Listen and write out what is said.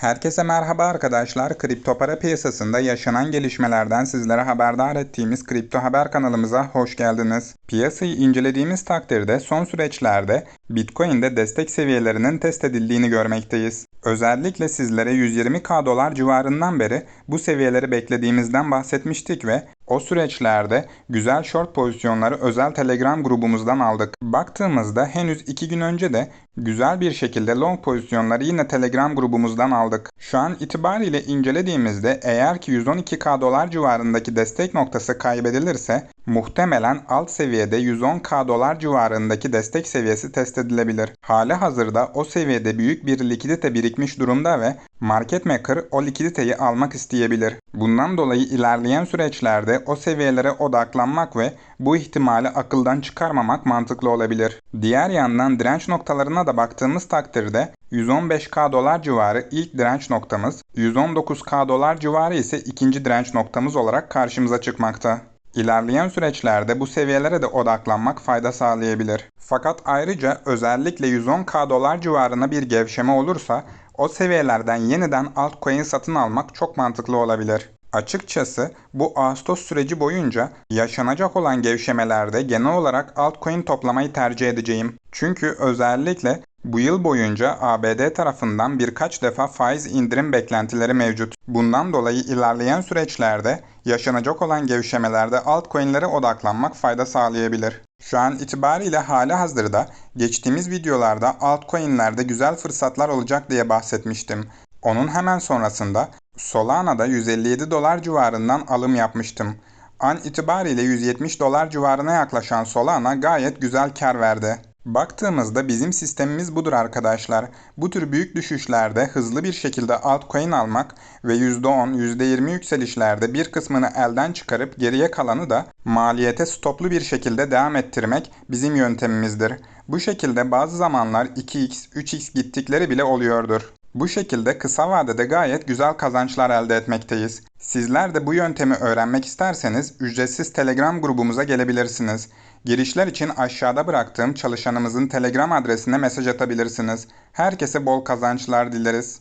Herkese merhaba arkadaşlar. Kripto para piyasasında yaşanan gelişmelerden sizlere haberdar ettiğimiz Kripto Haber kanalımıza hoş geldiniz. Piyasayı incelediğimiz takdirde son süreçlerde Bitcoin'de destek seviyelerinin test edildiğini görmekteyiz. Özellikle sizlere 120k dolar civarından beri bu seviyeleri beklediğimizden bahsetmiştik ve o süreçlerde güzel short pozisyonları özel Telegram grubumuzdan aldık. Baktığımızda henüz 2 gün önce de güzel bir şekilde long pozisyonları yine Telegram grubumuzdan aldık. Şu an itibariyle incelediğimizde eğer ki 112k dolar civarındaki destek noktası kaybedilirse muhtemelen alt seviyede 110k dolar civarındaki destek seviyesi test edilebilir. Hali hazırda o seviyede büyük bir likidite birikmiş durumda ve market maker o likiditeyi almak isteyebilir. Bundan dolayı ilerleyen süreçlerde o seviyelere odaklanmak ve bu ihtimali akıldan çıkarmamak mantıklı olabilir. Diğer yandan direnç noktalarına da baktığımız takdirde 115k dolar civarı ilk direnç noktamız, 119k dolar civarı ise ikinci direnç noktamız olarak karşımıza çıkmakta. İlerleyen süreçlerde bu seviyelere de odaklanmak fayda sağlayabilir. Fakat ayrıca özellikle 110k dolar civarına bir gevşeme olursa o seviyelerden yeniden altcoin satın almak çok mantıklı olabilir. Açıkçası bu Ağustos süreci boyunca yaşanacak olan gevşemelerde genel olarak altcoin toplamayı tercih edeceğim. Çünkü özellikle bu yıl boyunca ABD tarafından birkaç defa faiz indirim beklentileri mevcut. Bundan dolayı ilerleyen süreçlerde yaşanacak olan gevşemelerde altcoin'lere odaklanmak fayda sağlayabilir. Şu an itibariyle hali hazırda geçtiğimiz videolarda altcoin'lerde güzel fırsatlar olacak diye bahsetmiştim. Onun hemen sonrasında Solana'da 157 dolar civarından alım yapmıştım. An itibariyle 170 dolar civarına yaklaşan Solana gayet güzel kar verdi. Baktığımızda bizim sistemimiz budur arkadaşlar. Bu tür büyük düşüşlerde hızlı bir şekilde altcoin almak ve %10, %20 yükselişlerde bir kısmını elden çıkarıp geriye kalanı da maliyete stoplu bir şekilde devam ettirmek bizim yöntemimizdir. Bu şekilde bazı zamanlar 2x, 3x gittikleri bile oluyordur. Bu şekilde kısa vadede gayet güzel kazançlar elde etmekteyiz. Sizler de bu yöntemi öğrenmek isterseniz ücretsiz Telegram grubumuza gelebilirsiniz. Girişler için aşağıda bıraktığım çalışanımızın Telegram adresine mesaj atabilirsiniz. Herkese bol kazançlar dileriz.